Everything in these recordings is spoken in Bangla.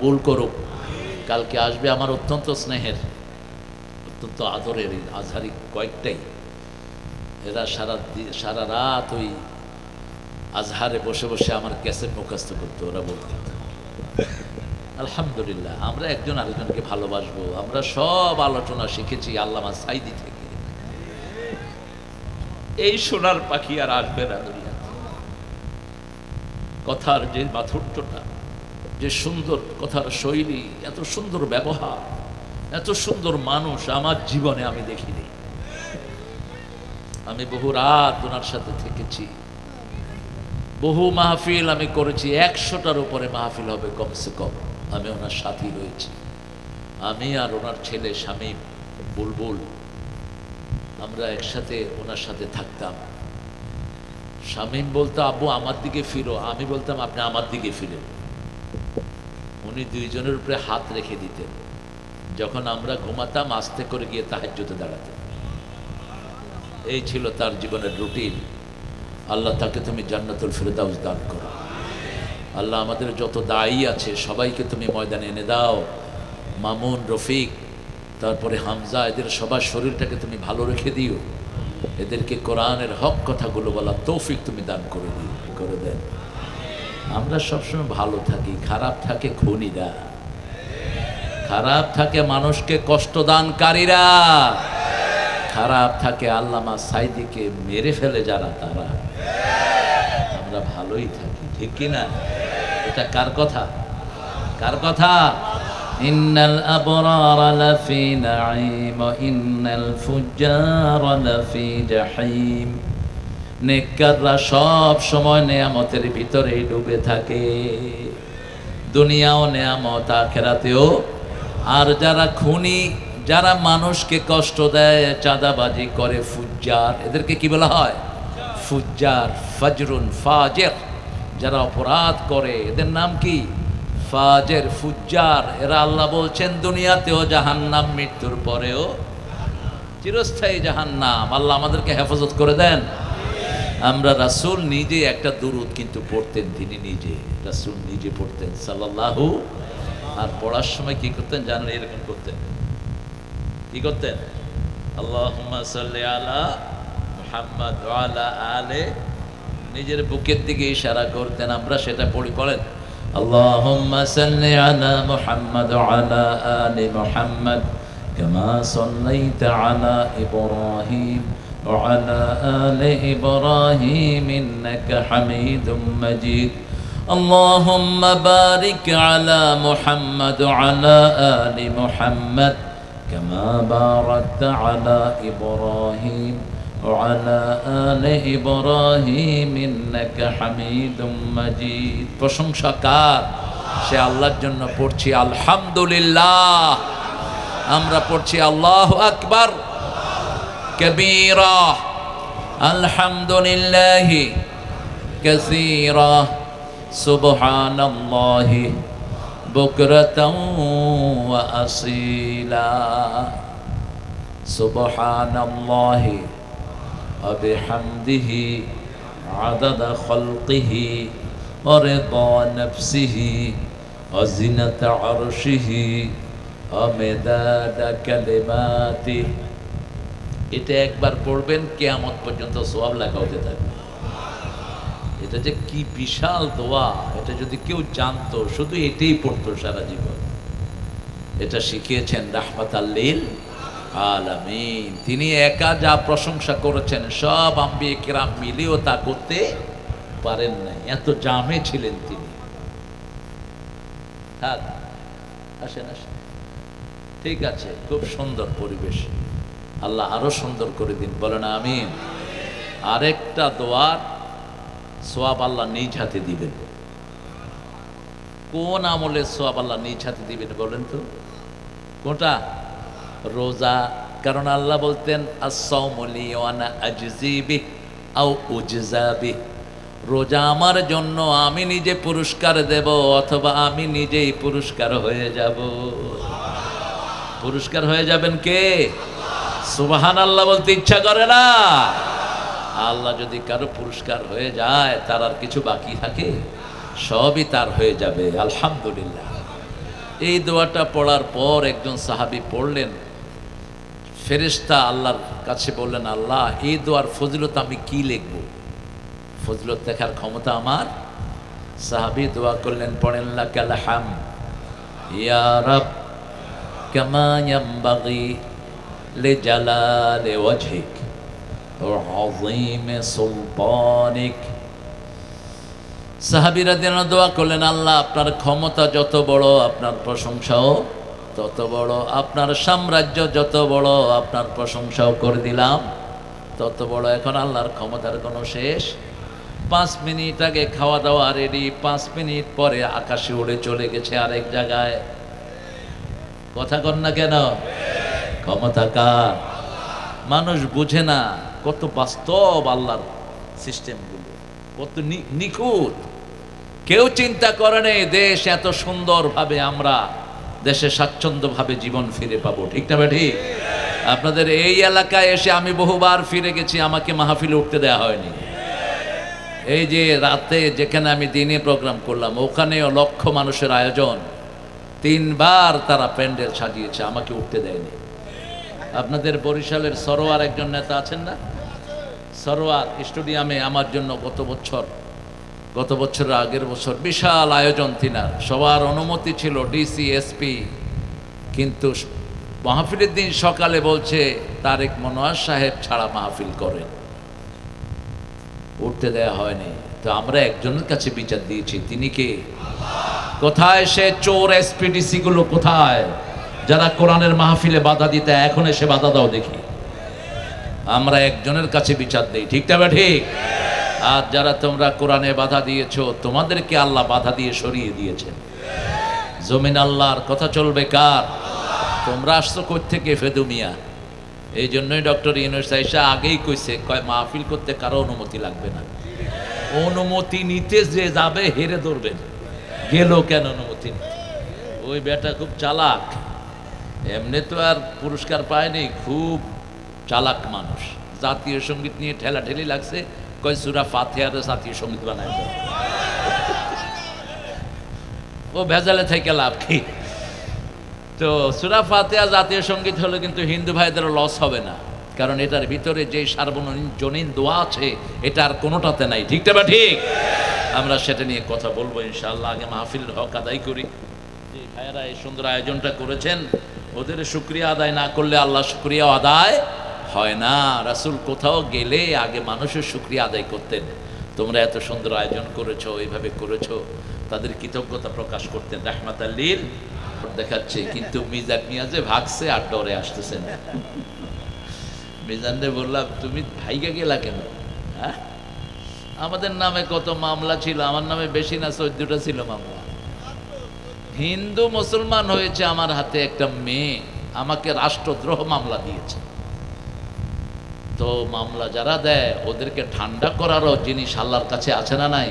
ভুল করুক, কালকে আসবে আমার অত্যন্ত স্নেহের, অত্যন্ত আদরের আজহারি কয়েকটাই। এরা সারা সারা রাত ওই আজহারে বসে বসে আমার ক্যাসেট মুখস্থ করতো, ওরা বলতো। আলহামদুলিল্লাহ, আমরা একজন আরেকজনকে ভালোবাসবো, আমরা সব আলোচনা শিখেছি আল্লামা সাইদি থেকে। এই সোনার পাখি আর আসবে না দুনিয়াতে। কথার যে মাধুর্যটা যে সুন্দর কথার শৈলী, এত সুন্দর ব্যবহার, এত সুন্দর মানুষ আমার জীবনে আমি দেখিনি। আমি বহু রাত ওনার সাথে থেকেছি। বহু মাহফিল আমি করেছি, একশোটার উপরে মাহফিল হবে কমসে কম। আমি ওনার সাথী রয়েছি। আমি আর ওনার ছেলে স্বামী বুলবুল, আমরা একসাথে ওনার সাথে থাকতাম। শামীম বলতো, আব্বু, আমার দিকে ফিরো। আমি বলতাম, আপনি আমার দিকে ফিরেন। উনি দুইজনের উপরে হাত রেখে দিতেন, যখন আমরা ঘুমাতাম, আস্তে করে গিয়ে তাহাজ্জুদে দাঁড়াতেন। এই ছিল তার জীবনের রুটিন। আল্লাহ তাকে তুমি জান্নাতুল ফিরদাউস দান করো। আল্লাহ আমাদের যত দায়ী আছে, সবাইকে তুমি ময়দানে এনে দাও। মামুন, রফিক, তারপরে হামজা, এদের সবার শরীরটাকে তুমি ভালো রেখে দিও। এদেরকে কোরআনের হক কথাগুলো বলা তৌফিক তুমি দান করে দিও, করে দেন। আমরা সবসময় ভালো থাকি, খারাপ থাকে খুনিরা। খারাপ থাকে মানুষকে কষ্ট দানকারীরা খারাপ থাকে আল্লামা সাইদিকে মেরে ফেলে যারা তারা। আমরা ভালোই থাকি, ঠিক কি না? এটা কার কথা? কার কথা? ইন্নাল আবরার লাফি নাঈম ইন্নাল ফুজ্জার লাফি জাহিম। নেককাররা সব সময় নেয়ামতের ভিতরেই ডুবে থাকে। দুনিয়াও নেয়ামত, আখেরাতেও। আর যারা খুনি, যারা মানুষকে কষ্ট দেয়, চাঁদাবাজি করে, ফুজ্জার, এদেরকে কি বলা হয়? ফুজ্জার, ফজরুন, ফাজের। যারা অপরাধ করে, এদের নাম কি? ফাজের, ফুজ্জার। এরা আল্লাহ বলছেন, দুনিয়াতেও জাহান্নাম, মৃত্যুর পরেও চিরস্থায়ী জাহান্নাম। আল্লাহ আমাদেরকে হেফাজত করে দেন। আমরা রাসূল নিজে একটা দুরুদ কিন্তু পড়তেন তিনি নিজে রাসূল নিজে পড়তেন সাল্লাল্লাহু আর পড়ার সময় কি করতেন জানেন এরকম করতেন কি করতেন আল্লাহুম্মা সাল্লি আলা মুহাম্মদ ওয়া আলা আলে নিজের বুকের দিকে ইশারা করতেন আমরা সেটা পড়ি পড়েন আল্লাহুম্মা সাল্লি আলা মুহাম্মদ ওয়া আলা আলি মুহাম্মদ كما صليت على إبراهيم وعلى آل إبراهيم إنك حميد مجيد اللهم بارك على محمد وعلى آل محمد كما باركت على إبراهيم وعلى آل إبراهيم إنك حميد مجيد প্রশংসা কার সে আল্লাহর জন্য পড়ছি আলহামদুলিল্লাহ আমরা পড়ছি আল্লাহ আকবার كبيرا الحمد لله كثيرا سبحان الله بكرة وأصيلا. سبحان الله وبحمده عدد خلقه ورضا نفسه وزنة عرشه ومداد كلماته এটা একবার পড়বেন, কেয়ামত পর্যন্ত সোয়াব লেখা হতে থাকবে। এটা যে কি বিশাল দোয়া, এটা যদি কেউ জানতো, শুধু এটাই পড়তো সারা জীবন। এটা শিখিয়েছেন রাহমাত আল্লিল আলামিন। তিনি একা যা প্রশংসা করেছেন, সব আম্বি কিরাম মিলেও তা করতে পারেন নাই। এত জামে ছিলেন তিনি। আসেন আসেন। ঠিক আছে, খুব সুন্দর পরিবেশ। আল্লাহ আরও সুন্দর করে দিন। বলেন আমি আরেকটা দোয়ার সোয়াব আল্লাহ নিজ হাতে দিবেন। কোন আমলে সোয়াব আল্লাহ নিজ হাতে দিবেন বলেন তো? কোনটা? রোজা। কারণ আল্লাহ বলতেন রোজা আমার জন্য আমি নিজে পুরস্কার দেব অথবা আমি নিজেই পুরস্কার হয়ে যাব। পুরস্কার হয়ে যাবেন কে? সুবাহান আল্লাহ বলতে ইচ্ছা করে না। আল্লাহ যদি কারও পুরস্কার হয়ে যায়, তার আর কিছু বাকি থাকে? সবই তার হয়ে যাবে, আলহামদুলিল্লাহ। এই দোয়াটা পড়ার পর একজন সাহাবি পড়লেন। ফেরেশতা আল্লাহর কাছে বললেন, আল্লাহ, এই দোয়ার ফজিলত আমি কি লিখব? ফজিলত দেখার ক্ষমতা আমার? সাহাবি দোয়া করলেন, পড়েন, লাকাল হাম ইয়া রব, কামা ওয়াজহিক ওয়া আযীমি সুলতানিক সাহাবিরা যেন দোয়া করলেন, আল্লাহ আপনার ক্ষমতা যত বড়, আপনার প্রশংসাও তত বড়, আপনার সাম্রাজ্য যত বড়, আপনার প্রশংসাও করে দিলাম, তত বড়। এখন আল্লাহর ক্ষমতার কোনো শেষ। পাঁচ মিনিট আগে খাওয়া দাওয়া রেডি পাঁচ মিনিট পরে আকাশে উড়ে চলে গেছে আরেক জায়গায়। কথা কর না কেন? ক্ষমতা কার? মানুষ বুঝে না কত বাস্তব আল্লাহর সিস্টেমগুলো, কত নিখুঁত। কেউ চিন্তা করে নেই দেশ এত সুন্দরভাবে আমরা দেশে স্বাচ্ছন্দ্যভাবে জীবন ফিরে পাবো। ঠিক না ঠিক? আপনাদের এই এলাকায় এসে আমি বহুবার ফিরে গেছি, আমাকে মাহফিলে উঠতে দেওয়া হয়নি। এই যে রাতে যেখানে আমি দিনে প্রোগ্রাম করলাম, ওখানেও লক্ষ মানুষের আয়োজন তিনবার তারা প্যান্ডেল সাজিয়েছে, আমাকে উঠতে দেয়নি। আপনাদের বরিশালের সরোয়ার একজন নেতা আছেন না? সরোয়ার স্টেডিয়ামে আমার জন্য গত বছর, গত বছরের আগের বছর বিশাল আয়োজন তিনার। সবার অনুমতি ছিল ডিসি এসপি কিন্তু মাহফিলের দিন সকালে বলছে, তারেক মনোয়ার সাহেব ছাড়া মাহফিল করেন। উঠতে দেয়া হয়নি। তো আমরা একজনের কাছে বিচার দিয়েছি, তিনি কে? কোথায় সে চোর এসপিডিসি গুলো কোথায়? যারা কোরআনের মাহফিলে বাধা দিতে এখন এসে বাধা দাও দেখি। আমরা একজনের কাছে বিচার দেই, ঠিক তবে ঠিক? আর যারা তোমরা কোরআনে বাধা দিয়েছ, তোমাদেরকে আল্লাহ বাধা দিয়ে সরিয়ে দিয়েছেন। জমিন আল্লাহর কথা চলবে কার? তোমরা আসছো থেকে ফেদু মিয়া? এই জন্যই ডক্টর ইউনুস আগেই কইছে, কয়, মাহফিল করতে কারও অনুমতি লাগবে না। অনুমতি নিতে যে যাবে হেরে ধরবেন গেল কেন অনুমতি ওই বেটা খুব চালাক। এমনি তো আর পুরস্কার পায়নি, খুব চালাক মানুষ। জাতীয় সংগীত নিয়ে ঠেলাঠেলি লাগছে, কয় সুরা ফাতেহার জাতীয় সংগীত বানায় ও ভেজালে থেকে লাভ কি? তো সুরা ফাতেহা জাতীয় সংগীত হলে কিন্তু হিন্দু ভাইদের লস হবে না, কারণ এটার ভিতরে যে সার্বজনীন দোয়া আছে, এটা আর কোনোটাতে নাই। ঠিক বা ঠিক? আমরা সেটা নিয়ে কথা বলব ইনশাআল্লাহ, আগে মাহফিলের হক আদায় করি। যে ভাইয়েরা এই সুন্দর আয়োজনটা করেছেন ওদের শুক্রিয়া আদায় না করলে আল্লাহ শুক্রিয়া আদায় হয় না। রাসুল কোথাও গেলে আগে মানুষের শুক্রিয়া আদায় করতেন। তোমরা এত সুন্দর আয়োজন করেছ, এইভাবে করেছ, তাদের কৃতজ্ঞতা প্রকাশ করতেন। রাহমাত আল্লির দেখাচ্ছে, কিন্তু মিজান মিয়া যে ভাগছে আর ডরে আসতেছে না। মিজানরে বললাম, তুমি ভাইগা গেলা কেন? হ্যাঁ? আমাদের নামে কত মামলা ছিল, আমার নামে বেশি না, চোদ্দটা ছিল মামলা। হিন্দু মুসলমান হয়েছে আমার হাতে একটা মেয়ে, আমাকে রাষ্ট্রদ্রোহ মামলা দিয়েছে। তো মামলা যারা দেয়, ওদেরকে ঠান্ডা করারও জিনিস আল্লাহর কাছে আছে না নাই?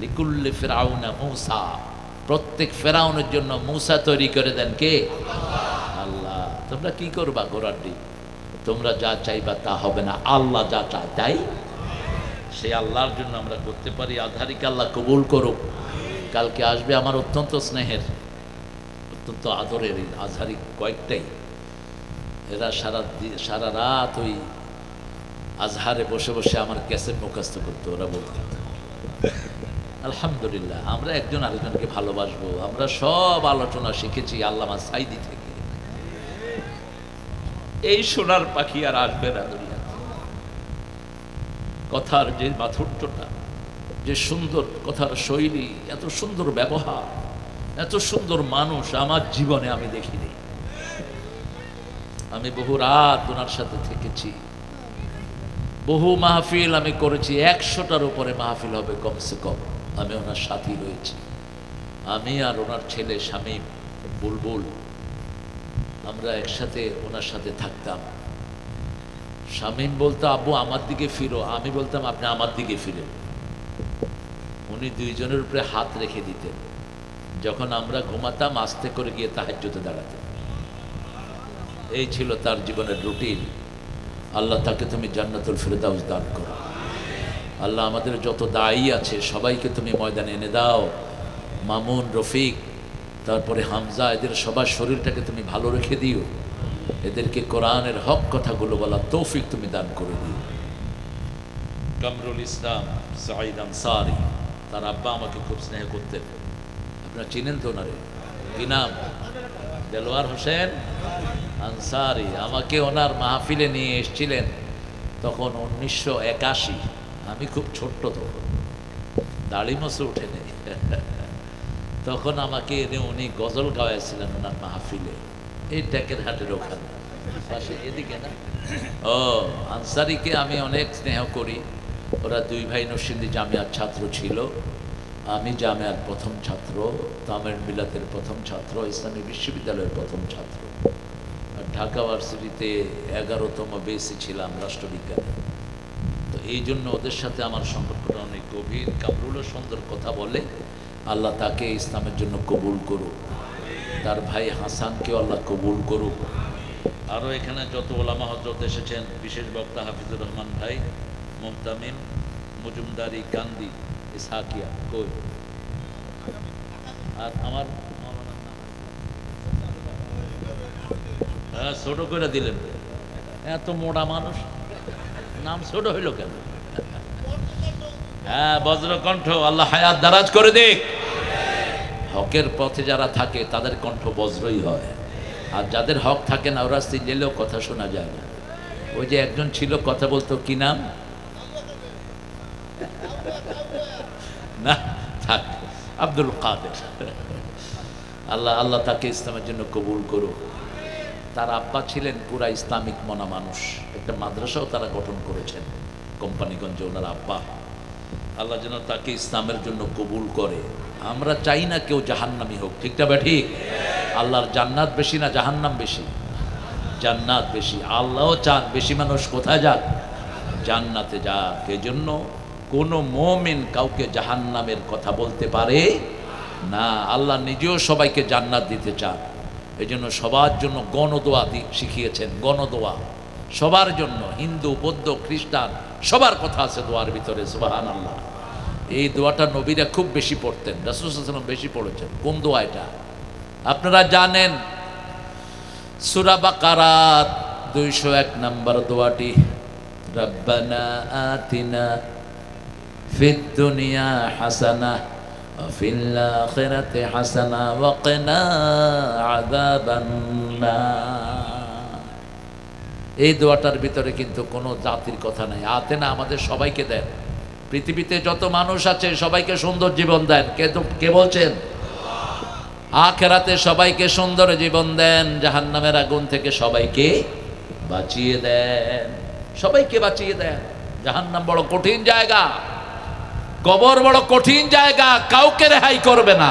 লিকুল্লি ফেরাউনা মূসা, প্রত্যেক ফেরাউনের জন্য মূসা তৈরি করে দেন কে? আল্লাহ। তোমরা কি করবা গোরাড্ডি? তোমরা যা চাইবা তা হবে না। আল্লাহ যা চায় তাই? সেই আল্লাহর জন্য আমরা করতে পারি। আধারিক আল্লাহ কবুল করুক। কালকে আসবে আমার অত্যন্ত স্নেহের, অত্যন্ত আদরের আজহারি কয়েকটাই। এরা সারা সারা রাত ওই আজহারে বসে বসে আমার ক্যাসেট মুখস্থ করতো, ওরা বলতো। আলহামদুলিল্লাহ, আমরা একজন আরেকজনকে ভালোবাসবো, আমরা সব আলোচনা শিখেছি আল্লামা সাইদি থেকে। এই সোনার পাখি আর আসবে না কথার যে মাধুর্যটা যে সুন্দর কথার শৈলী, এত সুন্দর ব্যবহার, এত সুন্দর মানুষ আমার জীবনে আমি দেখিনি। আমি বহু রাত ওনার সাথে থেকেছি। বহু মাহফিল আমি করেছি, একশোটার উপরে মাহফিল হবে কমসে কম। আমি ওনার সাথী রয়েছি। আমি আর ওনার ছেলে স্বামী বুলবুল, আমরা একসাথে ওনার সাথে থাকতাম। শামীম বলতো, আব্বু, আমার দিকে ফিরো। আমি বলতাম, আপনি আমার দিকে ফিরেন। উনি দুইজনের উপরে হাত রেখে দিতেন। যখন আমরা ঘুমাতাম, আস্তে করে গিয়ে তাহাজ্জুদে দাঁড়াতেন। এই ছিল তার জীবনের রুটিন। আল্লাহ তাকে তুমি জান্নাতুল ফিরদাউস দান করো। আল্লাহ আমাদের যত দায়ী আছে, সবাইকে তুমি ময়দানে এনে দাও। মামুন, রফিক, তারপরে হামজা, এদের সবার শরীরটাকে তুমি ভালো রেখে দিও। এদেরকে কোরআনের হক কথাগুলো বলা তৌফিক তুমি দান করে দিও। কামরুল ইসলাম সাইদ আনসারি। তার আব্বা আমাকে খুব স্নেহ করতেন। আপনারা চিনেন তো ওনারে? কি নাম? দেলোয়ার হোসেন আনসারি। আমাকে ওনার মাহফিলে নিয়ে এসেছিলেন তখন উনিশশো একাশি। আমি খুব ছোট্ট তখন। দাড়ি মশে ওঠেনি। তখন আমাকে এনে উনি গজল গাওয়াইছিলেন ওনার মাহফিলে। এই ট্যাকের হাটের ওখানে। পাশে এদিকে না? ও, আনসারিকে আমি অনেক স্নেহ করি। ওরা দুই ভাই নরসিংদী জামিয়ার ছাত্র ছিল। আমি জামিয়ার প্রথম ছাত্র, তামিল মিলাতের প্রথম ছাত্র, ইসলামী বিশ্ববিদ্যালয়ের প্রথম ছাত্র। ঢাকা ভার্সিটিতে এগারোতম বেসি ছিলাম রাষ্ট্রবিজ্ঞানে। তো এই জন্য ওদের সাথে আমার সম্পর্কটা অনেক গভীর। কামরুলও সুন্দর কথা বলে, আল্লাহ তাকে ইসলামের জন্য কবুল করুক। তার ভাই হাসানকেও আল্লাহ কবুল করুক। আরও এখানে যত ওলামা হজরত এসেছেন, বিশেষ বক্তা হাফিজুর রহমান ভাই মোহতামিম মজুমদারি কান্দি ইসাকিয়া কই আর আমার হ্যাঁ ছোট করে দিলেন। এত মোটা মানুষ, নাম ছোট হইল কেন? হ্যাঁ বজ্রকণ্ঠ, আল্লাহ হায়াত দারাজ করে দিক। হকের পথে যারা থাকে, তাদের কণ্ঠ বজ্রই হয়। আর যাদের হক থাকে না, ওরা সিলেলেও কথা শোনা যায় না। ওই যে একজন ছিল, কথা বলতো, কি নাম না থাক আব্দুল কাদের। আল্লাহ আল্লাহ তাকে ইসলামের জন্য কবুল করুক। তার আব্বা ছিলেন পুরা ইসলামিক মনা মানুষ। একটা মাদ্রাসাও তারা গঠন করেছেন কোম্পানিগঞ্জে ওনার আব্বা। আল্লাহ যেন তাকে ইসলামের জন্য কবুল করে। আমরা চাই না কেউ জাহান্নামি হোক। ঠিকটা বা ঠিক? আল্লাহর জান্নাত বেশি না জাহান্নাম বেশি? জান্নাত বেশি। আল্লাহও চান বেশি মানুষ কোথায় যাক? জান্নাতে যাক। এজন্য কোনো মোমেন কাউকে জাহান্নামের কথা বলতে পারে? না, আল্লাহ নিজেও সবাইকে জান্নাত দিতে চান। এই জন্য সবার জন্য গণদোয়া শিখিয়েছেন, গণদোয়া। সবার জন্য, হিন্দু, বৌদ্ধ, খ্রিস্টান, সবার কথা আছে দোয়ার ভিতরে সুবাহান আল্লাহ এই দোয়াটা নবীরা খুব বেশি পড়তেন রাসুসাল্লাম বেশি পড়েছেন। কোন দোয়া এটা? আপনারা জানেন, সুরা বাকারাত দুইশো এক নম্বর দোয়াটি, রব্বানা আতিনা ফিদ দুনিয়া হাসানা وفي الآخرة حسنة وقنا عذاب النار এই দোয়াটার ভিতরে কিন্তু কোনো জাতির কথা নাই আতে না আমাদের সবাইকে দেন পৃথিবীতে যত মানুষ আছে সবাইকে সুন্দর জীবন দেন কে তো কে বলছেন আখেরাতে সবাইকে সুন্দর জীবন দেন জাহান্নামের আগুন থেকে সবাইকে বাঁচিয়ে দেন সবাইকে বাঁচিয়ে দেন জাহান্নাম বড় কঠিন জায়গা কবর বড় কঠিন জায়গা, কাউকে রেহাই করবে না।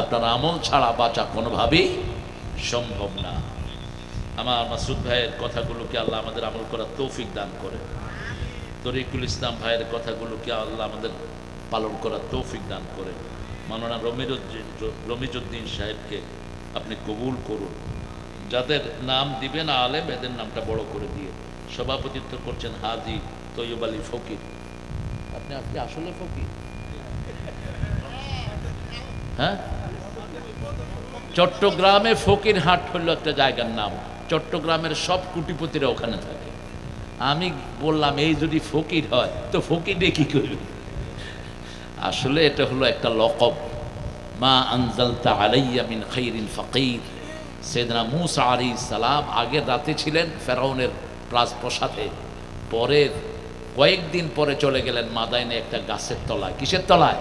আপনার আমল ছাড়া বাঁচা কোনোভাবেই সম্ভব না। আমার মাসুদ ভাইয়ের কথাগুলোকে আল্লাহ আমাদের আমল করার তৌফিক দান করে। তরিকুল ইসলাম ভাইয়ের কথাগুলোকে আল্লাহ আমাদের পালন করার তৌফিক দান করে। মাননা রমিরুদ্দিন রমিজুদ্দিন সাহেবকে আপনি কবুল করুন। যাদের নাম দিবেন আলেম, এদের নামটা বড় করে দিয়ে সভাপতিত্ব করছেন হাজি তৈয়ব আলী ফকির। আপনি আসলে ফকির। হ্যাঁ? চট্টগ্রামে ফকির হাট হলো একটা জায়গার নাম। চট্টগ্রামের সব কুটিপতিরা ওখানে থাকে। আমি বললাম, এই যদি ফকির হয়, তো ফকির কি করবে? আসলে এটা হলো একটা লকব। মা আনজালতা আলাইয়া মিন ফকির। সেদনা মুসা আলী সালাম আগের রাতে ছিলেন ফেরাউনের প্লাস প্রসাদে পরের কয়েকদিন পরে চলে গেলেন মাদাইনে একটা গাছের তলায়। কিসের তলায়?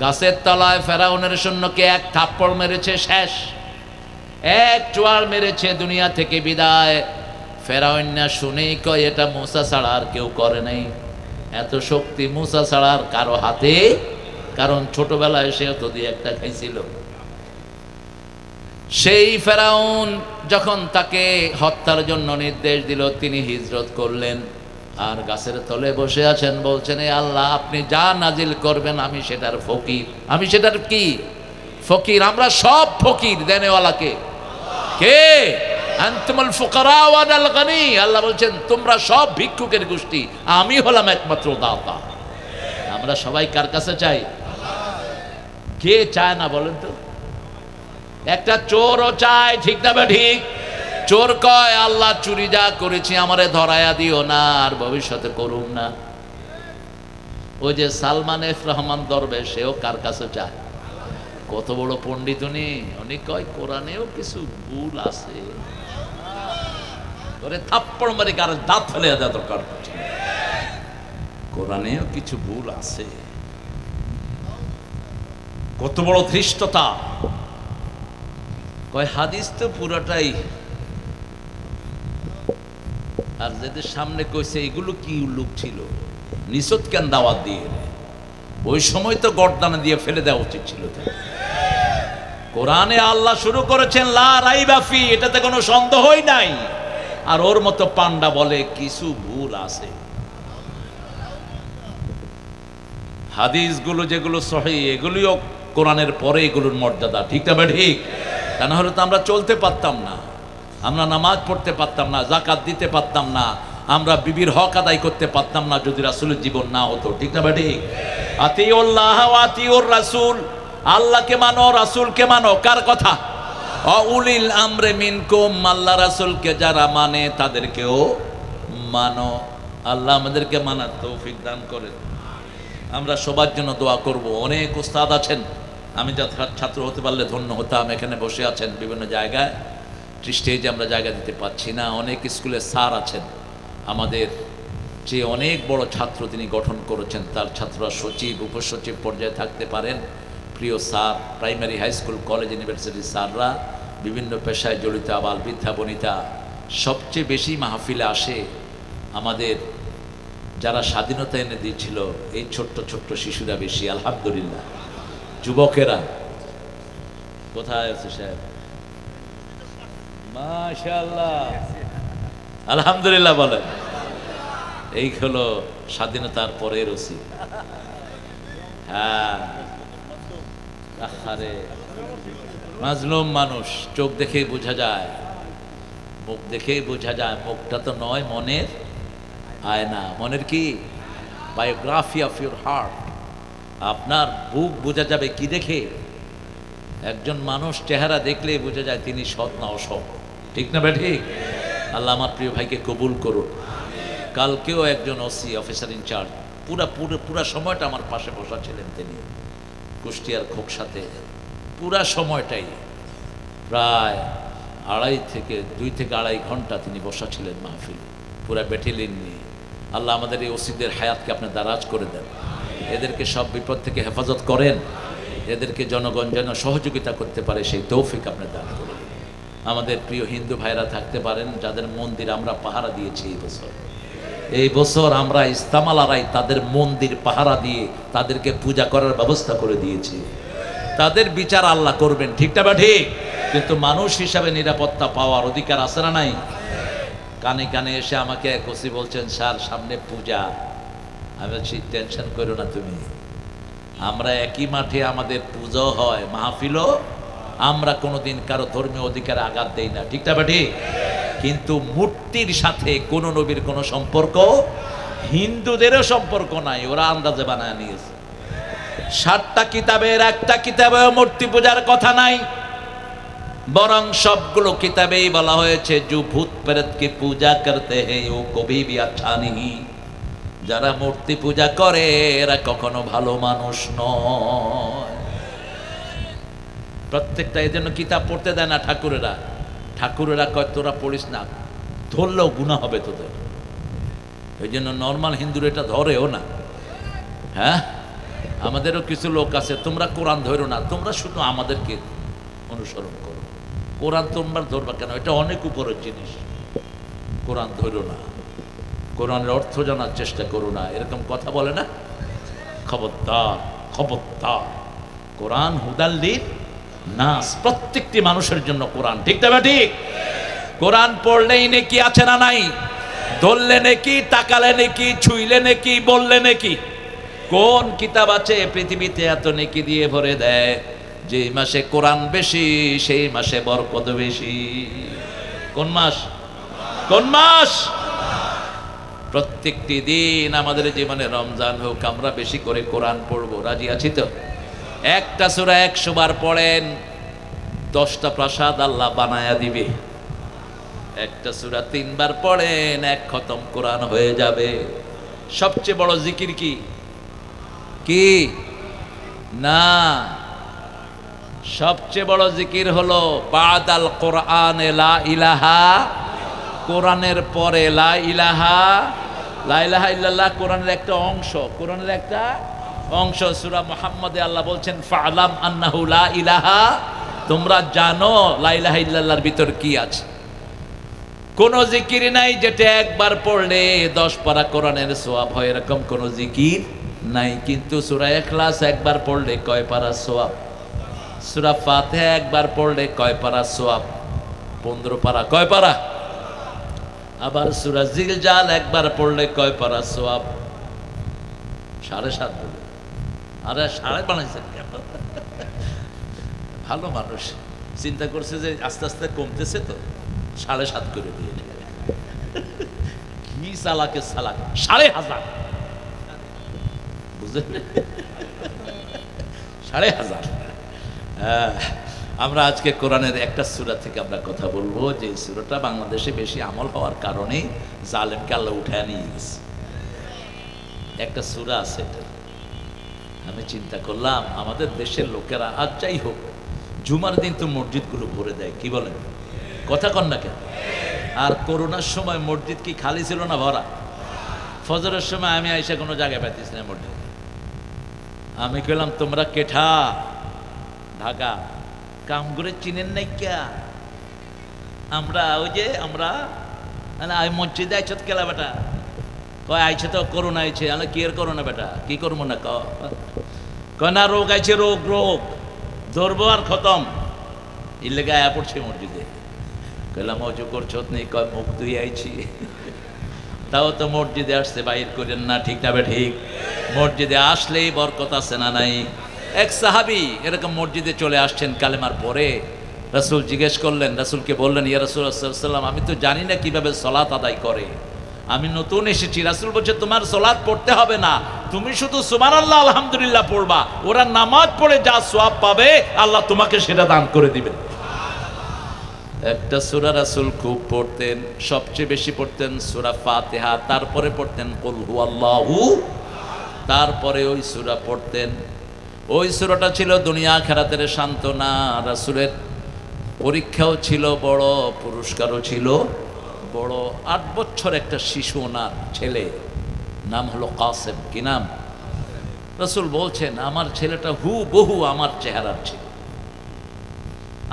গাছের তলায় ফেরাউনের সৈন্যকে এক থাপ্পড় মেরেছে, শেষ। এক চোয়াল মেরেছে, দুনিয়া থেকে বিদায়। ফেরাউন্না শুনেই কয়, এটা মুসা ছাড়া আর কেউ করে নাই। এত শক্তি মুসা ছাড়া আর কারও হাতে? কারণ ছোটবেলায় সে তো দিয়ে একটা খাইছিল। সেই ফেরাউন যখন তাকে হত্যার জন্য নির্দেশ দিল, তিনি হিজরত করলেন। আর গাছের তলে বসে আছেন, বলছেন, এ আল্লাহ, আপনি যা নাজিল করবেন, আমি সেটার ফকির। আমি সেটার কি? ফকির, আমরা সব ফকির দেনেওয়ালাকে। কে? আনতুমুল ফুকারা ওয়ানাল গানি। আল্লাহ বলছেন, তোমরা সব ভিক্ষুকের গোষ্ঠী, আমি হলাম একমাত্র দাতা। আমরা সবাই কার কাছে চাই? কে চায় না বলেন তো? একটা চোরও চায়, ঠিক না ঠিক? চোর কয়, আল্লাহ চুরি যা করেছি আমারে ধরায়া দিও না, আর ভবিষ্যতে করুম না। ওই যে সালমান এফ রহমান দরবে সেও কার কাছে চায় কত বড় পণ্ডিত উনি। উনি কয়, কোরআনেও কিছু ভুল আছে। থাপ্পড় মারি কার দাঁত ফেলে দেওয়া দরকার। কোরআনেও কিছু ভুল আছে। কত বড় ধৃষ্টতা। কয়, হাদিস তো পুরোটাই আর যাদের সামনে কইছে, এগুলো কি উল্লুক ছিল? নিষদ কেন দাওয়াত দিয়ে ওই সময় তো গর্দানে দিয়ে ফেলে দেওয়া উচিত ছিল কোরআনে আল্লাহ শুরু করেছেন, লা রাইবাফি এটাতে কোনো সন্দেহই নাই। আর ওর মতো পান্ডা বলে, কিছু ভুল আছে। হাদিসগুলো যেগুলো সহি, এগুলিও কোরআনের পরে এগুলোর মর্যাদা। ঠিক তবে ঠিক? তা না হলে তো আমরা চলতে পারতাম না। আমরা নামাজ পড়তে পারতাম না জাকাত দিতে পারতাম না, আমরা বিবির হক আদায় করতে পারতাম না যদি রাসুলের জীবন না হতো, ঠিক না ঠিক। আতিউল্লাহ আতিউর রাসূল, আল্লাহকে মানো, রাসূলকে মানো, কার কথা? অউলিল আমরে মিনকুম, আল্লাহ রাসূলকে যারা মানে তাদেরকেও মানো। আল্লাহ আমাদেরকে মানার তৌফিক দান করেন। আমরা সবার জন্য দোয়া করব। অনেক উস্তাদ আছেন। আমি যা ছাত্র হতে পারলে ধন্য হতাম, এখানে বসে আছেন বিভিন্ন জায়গায়। স্টেজে আমরা জায়গা দিতে পারছি না। অনেক স্কুলে স্যার আছেন। আমাদের যে অনেক বড় ছাত্র তিনি গঠন করেছেন, তার ছাত্ররা সচিব, উপসচিব পর্যায়ে থাকতে পারেন। প্রিয় sir, primary high school, college ইউনিভার্সিটির স্যাররা বিভিন্ন পেশায় জড়িত, আবাল, বৃদ্ধা, বনিতা। সবচেয়ে বেশি মাহফিলে আসে আমাদের যারা স্বাধীনতা এনে দিয়েছিল, এই ছোট্ট ছোট্ট শিশুরা বেশি, আলহামদুলিল্লাহ। যুবকেরা, কোথায় আছে সাহেব? আলহামদুলিল্লাহ বলেন। এই হলো স্বাধীনতার পরের ওসি। হ্যাঁ। মাজলুম মানুষ, চোখ দেখেই বোঝা যায়। মুখ দেখেই বোঝা যায়, মুখটা তো নয়, মনের। আয়না মনের কি? বায়োগ্রাফি অফ ইউর হার্ট আপনার বুক বোঝা যাবে কি দেখে? একজন মানুষ চেহারা দেখলেই বোঝা যায় তিনি সৎ না অসৎ। ঠিক না ঠিক আল্লাহ আমার প্রিয় ভাইকে কবুল করুন। কালকেও একজন ওসি অফিসার ইনচার্জ পুরা, পুরো, পুরা সময়টা আমার পাশে বসা ছিলেন তিনি। কুষ্টিয়ার খোকসাতে। পুরা সময়টাই, প্রায় আড়াই থেকে, দুই থেকে আড়াই ঘণ্টা তিনি বসা ছিলেন মাহফিল। পুরা বেটেলিন নিয়ে। আল্লাহ আমাদের এই ওসিদের হায়াতকে আপনি দারাজ করে দেন। এদেরকে সব বিপদ থেকে হেফাজত করেন। এদেরকে জনগণ যেন সহযোগিতা করতে পারে, সেই তৌফিক আপনি দান আমাদের প্রিয় হিন্দু ভাইরা থাকতে পারেন, যাদের মন্দির আমরা পাহারা দিয়েছি এই বছর। এই বছর আমরা ইস্তামালারাই তাদের মন্দির পাহারা দিয়ে তাদেরকে পূজা করার ব্যবস্থা করে দিয়েছি। তাদের বিচার আল্লাহ করবেন ঠিকটা বা ঠিক? কিন্তু মানুষ হিসাবে নিরাপত্তা পাওয়ার অধিকার আছে না নাই? কানে কানে এসে আমাকে ওসি বলছেন, স্যার, সামনে পূজা। আমি বলছি, টেনশন করো না তুমি। আমরা একই মাঠে আমাদের পুজো হয়, মাহফিলও আমরা কোনোদিন কারও ধর্মীয় অধিকারে আঘাত দেই না। ঠিকটা বা ঠিক কিন্তু মূর্তির সাথে কোনো নবীর কোনো সম্পর্ক, হিন্দুদেরও সম্পর্ক নাই, ওরা আন্দাজে বানায় নিয়েছে। সাতটা কিতাবের একটা কিতাবেও মূর্তি পূজার কথা নাই। বরং সবগুলো কিতাবেই বলা হয়েছে, জু ভূত প্রেত কি পূজা করতে হে ও কবি বি নেই যারা মূর্তি পূজা করে, এরা কখনো ভালো মানুষ নয়। প্রত্যেকটা এই জন্য কিতাব পড়তে দেয় না ঠাকুরেরা। ঠাকুরেরা কয়, তোরা পড়িস না। ধরলেও গুণা হবে তোদের। ওই জন্য নর্মাল হিন্দুর এটা ধরেও না। হ্যাঁ? আমাদেরও কিছু লোক আছে, তোমরা কোরআন ধরো না। তোমরা শুধু আমাদেরকে অনুসরণ করো। কোরআন তোমরা ধরবা কেন? এটা অনেক উপরের জিনিস। কোরআন ধরো না। কোরআনের অর্থ জানার চেষ্টা করো না। এরকম কথা বলে না? খবরদার খবরদার। কোরআন হুদাল্লির নাস, প্রত্যেকটি মানুষের জন্য কোরআন। ঠিক তবে ঠিক কোরআন পড়লেই নেকি আছে না নাই? ধরলে নাকি, তাকালে নাকি, ছুইলে নাকি, বললে নাকি? কোন কিতাব আছে পৃথিবীতে এত নেকি দিয়ে ভরে দেয়? যে মাসে কোরআন বেশি, সেই মাসে বরকত বেশি। কোন মাস? কোন মাস? প্রত্যেকটি দিন আমাদের জীবনে রমজান হোক, আমরা বেশি করে কোরআন পড়ব। রাজি আছি তো? একটা সুরা একশো বার পড়েন, দশটা প্রাসাদ আল্লাহ বানায়া দিবে। একটা সুরা তিনবার পড়েন, এক খতম কোরআন হয়ে যাবে। সবচেয়ে বড় জিকির কি? কি? না। সবচেয়ে বড় জিকির হলো, বাদাল কোরআন লা ইলাহা, কোরআনের পরে লা ইলাহা লা ইলাহা ইল্লাল্লাহ কোরআনের একটা অংশ, কোরআনের একটা অংশ, সুরা মোহাম্মদে আল্লাহ বলছেন, ফালাম আন্নাহু লা ইলাহা তোমরা জানো লা ইলাহা ইল্লাল্লাহর ভিতর কি আছে। কোন জিকির নাই যেটা একবার পড়লে দশ পারা কোরআনের সোয়াব হয়, এরকম কোন জিকির নাই। কিন্তু সুরা ইখলাস একবার পড়লে কয় পারা সোয়াব? সুরা ফাতে একবার পড়লে কয় পারা সোয়াব? পনেরো পারা। কয় পারা? আবার সূরা জিলজাল একবার পড়লে কয় পারা সোয়াব? সাড়ে সাত আরে সাড়ে বানাইছে। ভালো মানুষ। চিন্তা করছে যে আস্তে আস্তে কমতেছে তো। সাড়ে সাত করে দিয়ে কি সালাকে সালাক সাড়ে হাজার। বুঝলেন? সাড়ে হাজার। হ্যাঁ, আমরা আজকে কোরআনের একটা সূরা থেকে আমরা কথা বলব যে সূরাটা বাংলাদেশে বেশি আমল হওয়ার কারণে জালেমকে আল্লাহ উঠায় নিয়ে গেছে। একটা সূরা আছে এটা। আমি চিন্তা করলাম, আমাদের দেশের লোকেরা আজ যাই হোক, জুমার দিন তো মসজিদগুলো ভরে দেয়, কি বলেন? কথা কন না কেন? আর করোনার সময় মসজিদ কি খালি ছিল না ভরা? ফজরের সময় আমি আইসা কোনো জায়গায় পাইতেছি না মসজিদ। আমি কইলাম, তোমরা কেঠা? ঢাকা। কাম করে চিনেন নাই ক্যা আমরা ওই যে, আমরা, আরে, আই মসজিদে আইছত কেলা বেটা? কয়, আইছে তো করোনা আইছে। আমি কি এর করোনা বেটা? কি করব না ক কয় না রোগ আইছে রোগ রোগ। ধরবো আর খতম। এর লেগে আয়া পড়ছে মসজিদে। কইলাম অজু করছ নেই কয় মুখ ধুই আইছি। তাও তো মসজিদে আসতে বাইর করেন না, ঠিক না ঠিক? মসজিদে আসলেই বরকত আছে না নাই? এক সাহাবি এরকম মসজিদে চলে আসছেন কালেমার পরে। রাসূল জিজ্ঞেস করলেন, রাসূলকে বললেন, ইয়া রাসূল আমি তো জানি না কীভাবে সলাত আদায় করে। আমি নতুন এসেছি। রাসুল বলছে, তোমার সলাৎ পড়তে হবে না। তুমি শুধু সুমান আল্লাহ আলহামদুলিল্লাহ পড়বা। ওরা নামাজ পড়ে যা সওয়াব পাবে, আল্লাহ তোমাকে সেটা দান করে দিবে। একটা সুরা রাসুল খুব পড়তেন, সবচেয়ে বেশি পড়তেন সুরা ফাতিহা, তারপরে পড়তেন কুল হুয়াল্লাহু। তারপরে ওই সুরা পড়তেন। ওই সুরাটা ছিল দুনিয়া খেরাতের সান্ত্বনা। রাসূলের পরীক্ষাও ছিল, বড় পুরস্কারও ছিল। বড় আট বছর একটা শিশু ওনার ছেলে, নাম হলো কাসেম, কি নাম? রসুল বলছেন, আমার ছেলেটা হু বহু আমার চেহারার ছিল।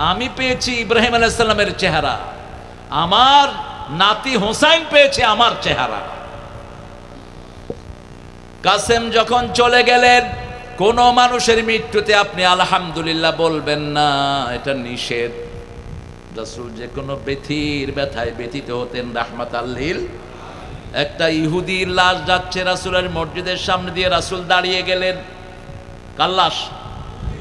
আমি পেয়েছি ইব্রাহিম আলাইসাল্লামের চেহারা। আমার নাতি হোসাইন পেয়েছে আমার চেহারা। কাসেম যখন চলে গেলেন, কোন মানুষের মৃত্যুতে আপনি আলহামদুলিল্লাহ বলবেন না, এটা নিষেধ। রাসূল যে কোনো ব্যথির ব্যথায় ব্যথিত হতেন রাহমাত আল্লিল একটা ইহুদির লাশ যাচ্ছে রাসূলের মসজিদের সামনে দিয়ে রাসুল দাঁড়িয়ে গেলেন। কাল্লাস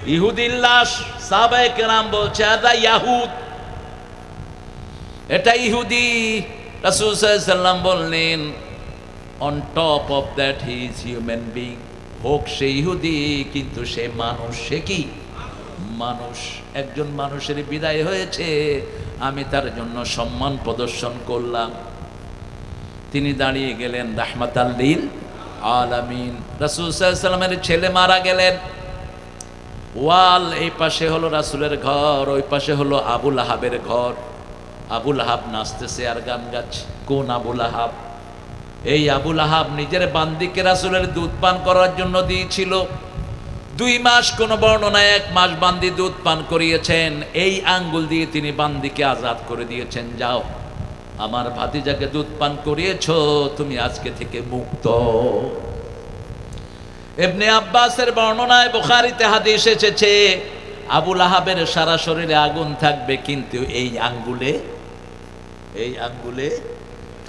ইহুদির লাশ। সাহাবায়ে কেরাম বলছে, আদা ইয়াহুদ। এটা ইহুদি। রাসূল সাল্লাম বললেন on top of that he is human being হোক সে ইহুদি, কিন্তু সে মানুষ, সে কি? মানুষ, একজন মানুষের বিদায় হয়েছে, আমি তার জন্য সম্মান প্রদর্শন করলাম। তিনি দাঁড়িয়ে গেলেন রাহমাত আল্লিল আলামিন। রাসূল সাল্লামের ছেলে মারা গেলেন। ওয়াল, এই পাশে হলো রাসূলের ঘর, ওই পাশে হলো আবুল আহাবের ঘর। আবুল আহাব নাচতেছে আর গান গাচ্ছে। কোন আবুল আহাব এই আবুল আহাব নিজের বান্দিকে রাসূলের দুধ পান করার জন্য দিয়েছিল। দুই মাস কোন বর্ণনায় এক মাস বান্দি দুধ পান করিয়েছেন। এই আঙ্গুল দিয়ে তিনি বান্দিকে আজাদ করে দিয়েছেন। যাও, আমার ভাতিজাকে দুধ পান করিয়েছ, তুমি আজকে থেকে মুক্ত। এমনি আব্বাসের বর্ণনায় বোখারিতে হাদিস এসেছে আবুল আহাবের সারা শরীরে আগুন থাকবে, কিন্তু এই আঙ্গুলে এই আঙ্গুলে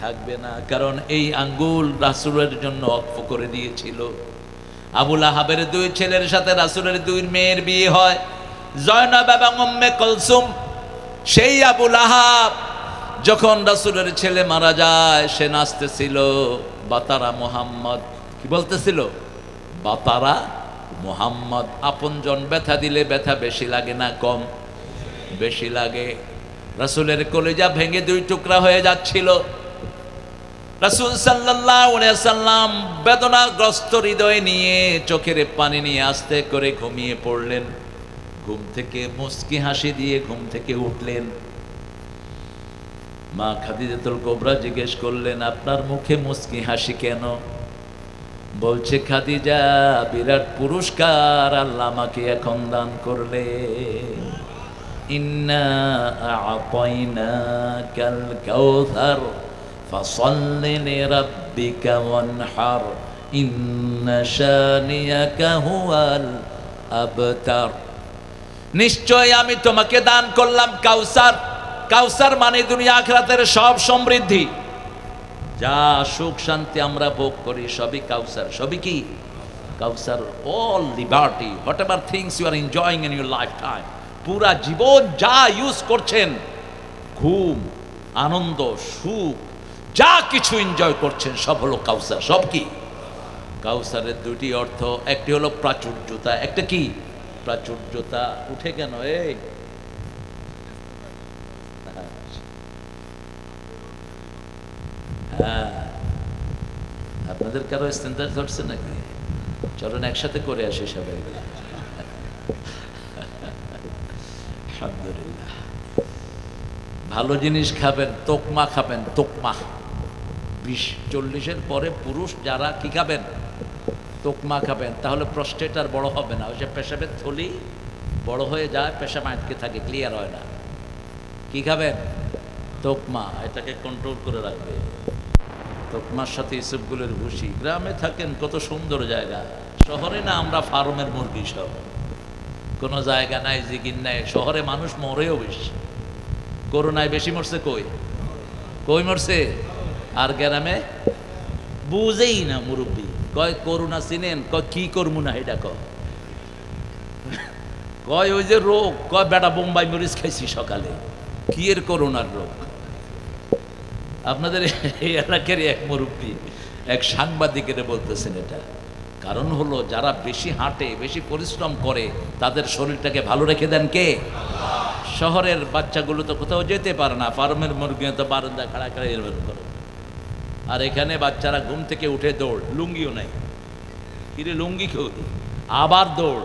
থাকবে না। কারণ এই আঙ্গুল রাসূলের জন্য অক্ষ করে দিয়েছিল। আবুল আহাবের দুই ছেলের সাথে রাসুলের দুই মেয়ের বিয়ে হয়। জয়নব এবং কলসুম, সেই আবুল আহাব যখন রাসুলের ছেলে মারা যায়, সে নাচতেছিল, বাতারা মোহাম্মদ। কি বলতেছিল? বাতারা মোহাম্মদ। আপনজন ব্যথা দিলে ব্যথা বেশি লাগে না, কম? বেশি লাগে। রাসুলের কলেজা ভেঙে দুই টুকরা হয়ে যাচ্ছিল। রাসূল সাল্লাম বেদনাগ্রস্ত হৃদয় নিয়ে চোখের পানি নিয়ে আস্তে করে ঘুমিয়ে পড়লেন। ঘুম থেকে মুস্কি হাসি দিয়ে ঘুম থেকে উঠলেন। মা খাদিজাতুল কোবরা জিজ্ঞেস করলেন, আপনার মুখে মুস্কি হাসি কেন? বলছে, খাদিজা, বিরাট পুরস্কার আল্লাহ আমাকে এখন দান করলে ইন্না আ'তাইনাকাল কাউসার ফাসাল্লি লিরাব্বিকা ওয়ানহার ইন্না শানিয়াকা হুয়াল আবতার নিশ্চয় আমি তোমাকে দান করলাম কাউসার। কাউসার মানে দুনিয়া আখরাতের সব সমৃদ্ধি। যা সুখ শান্তি আমরা ভোগ করি, সবই কাউসার। সবই কি? কাউসার all liberty whatever things you are enjoying in your life time পুরা জীবন যা ইউজ করছেন, ঘুম, আনন্দ, সুখ যা কিছু এনজয় করছেন, সব হলো কাউসার। সব কি? কাউসারের দুটি অর্থ, একটি হলো প্রাচুর্যতা, একটা কি? প্রাচুর্যতা উঠে কেন, এই? হ্যাঁ। আপনাদের কারও স্ট্যান্ডার্ড ধরছে নাকি? চরণ একসাথে করে আসি সবাই। আলহামদুলিল্লাহ। ভালো জিনিস খাবেন, তোকমা খাবেন, তোকমা। বিশ, চল্লিশের পরে পুরুষ যারা কি খাবেন? তোকমা খাবেন। তাহলে প্রস্টেট আর বড় হবে না। ওই যে পেশাবের থলি বড় হয়ে যায় পেশাব আটকে থাকে ক্লিয়ার হয় না। কি খাবেন? তোকমা। এটাকে কন্ট্রোল করে রাখবে। তোকমার সাথে ইসবগুলোর ভুসি। গ্রামে থাকেন, কত সুন্দর জায়গা। শহরে না আমরা ফার্মের মুরগি সব। কোনো জায়গা নাই, জিগির নাই। শহরে মানুষ মরেও বেশি। করোনায় বেশি মরছে কই? কই মরছে? আর গ্রামে? বুঝেই না, মুরব্বী। কয় করোনা চিনেন? কয়, কি করব না? এটা ক কয়, ওই যে রোগ। কয়, বেটা, বোম্বাই মরিচ খাইছি সকালে। কি এর করোনার রোগ? আপনাদের এই এলাকার এক মুরব্বী, এক সাংবাদিকের বলতেছেন এটা। কারণ হলো, যারা বেশি হাঁটে, বেশি পরিশ্রম করে, তাদের শরীরটাকে ভালো রেখে দেন কে? শহরের বাচ্চাগুলো তো কোথাও যেতে পারে না। ফার্মের মুরগি তো বারান্দা খাড়া খাড়া এরকম করে। আর এখানে বাচ্চারা ঘুম থেকে উঠে দৌড় লুঙ্গিও নাই। কিরে লুঙ্গি কেউ আবার দৌড়।